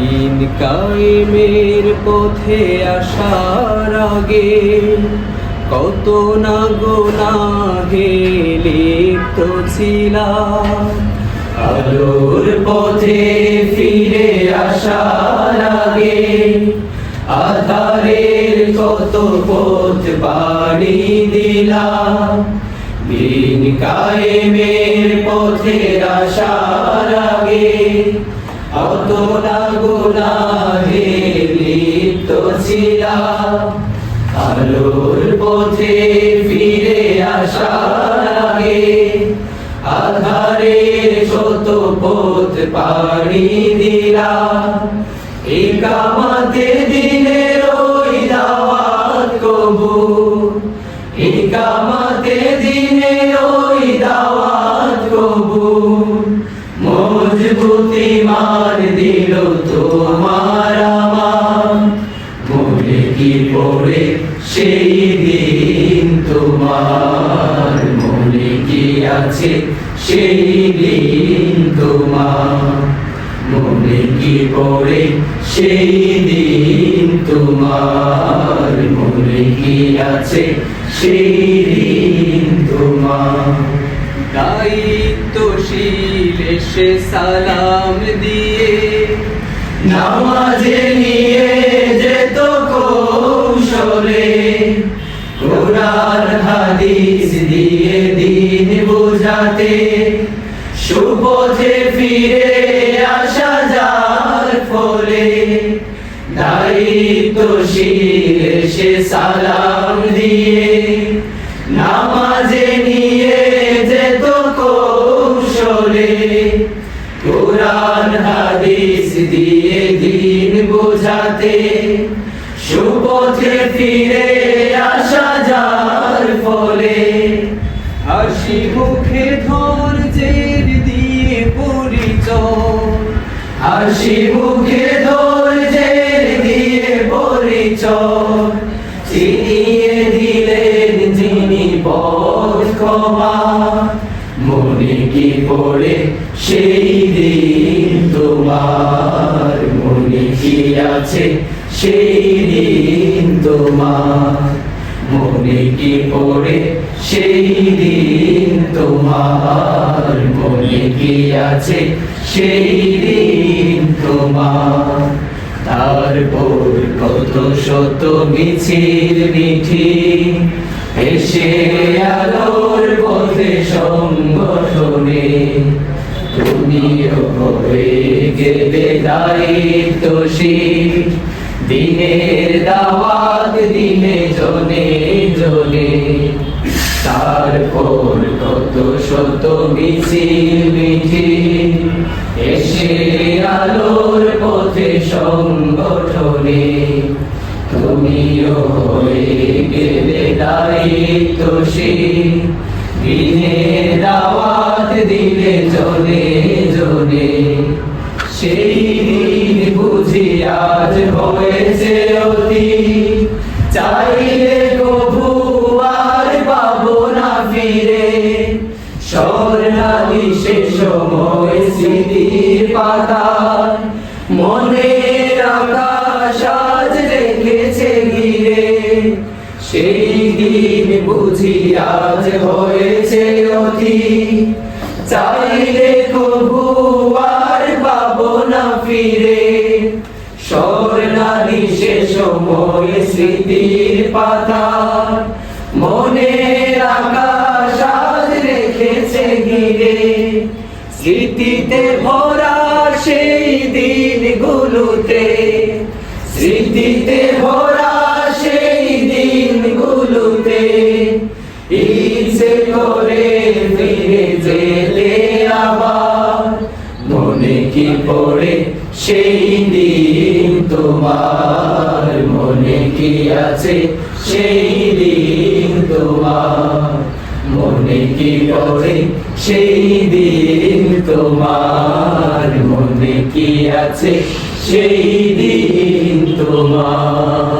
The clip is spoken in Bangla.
দিন কায়েমের পথে আসার আগে কত না গোনাহে লিপ্ত ছিলাম। আলোর পথে ফিরে আসার আগে আধারের কত পথ পাড়ি দিলাম। দিন কায়েমের পথে আসার আগে অত পাড়ি দিলাম। একামাতে দিনের ওই দাওয়াত কবুল। একামাতে দিনের ওই দাওয়াত মজবুতি মার দিল তোমার আমার। কি পড়ে সেই দিন তোমার? মনে কি আছে সেই দিন পড়ে সেই দিন তোমার মনে কি আছে? সেই দিন তোমার দায়িত্বশীল এসে সালাম দিয়ে, নামাজে নিয়ে যেত কৌশলে, কোরআন, হাদিস দিয়ে দিন বোঝাতে, সুপথে ফিরে দায়িত্বশীল এসে সালাম দিয়ে নামাজে নিয়ে যেত কৌশলে। কোরআন, হাদিস দিয়ে দিন বোঝাতে সুপথে ফিরে আসা যার ফলে হাসি মুখে ধৈর্যের দিয়ে পরিচয়। হাসি মুখে মনে পড়ে? সেই দিন তোমার মনে কি আছে? সেই দিন তোমার মনে কি পড়ে? সেই দিন তোমার মনে কি আছে? সেই দিন তোমার তারপর কত শত মিছিল মিঠি এসে আলোর পথে সংগঠনে তুমিও হয়ে গেলে দায়িত্বশীল। দিনের দাওয়াত দিনে জনে জনে, তারপর কত শত মিছিল মিছিল। এসে আলোর পথে সংগঠনে তুমিও হয়ে গেলে দায়িত্বশীল দিনে দাওয়াত দিলে জনে জনে সেই দিন বুঝি আজ হয়েছে অতি। চাইলে দিন বুঝি আজ হয়েছে অতি চাইলে কবু আর পাবো না ফিরে। স্বর্ণালী সে সময় স্মৃতির পাতা। মনের আকাশ আজ রেখেছে ঘিরে। স্মৃতিতে ভরা সেই দিনগুলোতে ইচ্ছে করে ফিরে যেতে আবার। মনে কি পড়ে সেই দিন তোমার? মনে কি আছে সেই দিন তোমার? মনে কি পড়ে সেই দিন তোমার? মনে কি আছে সেই দিন তোমার?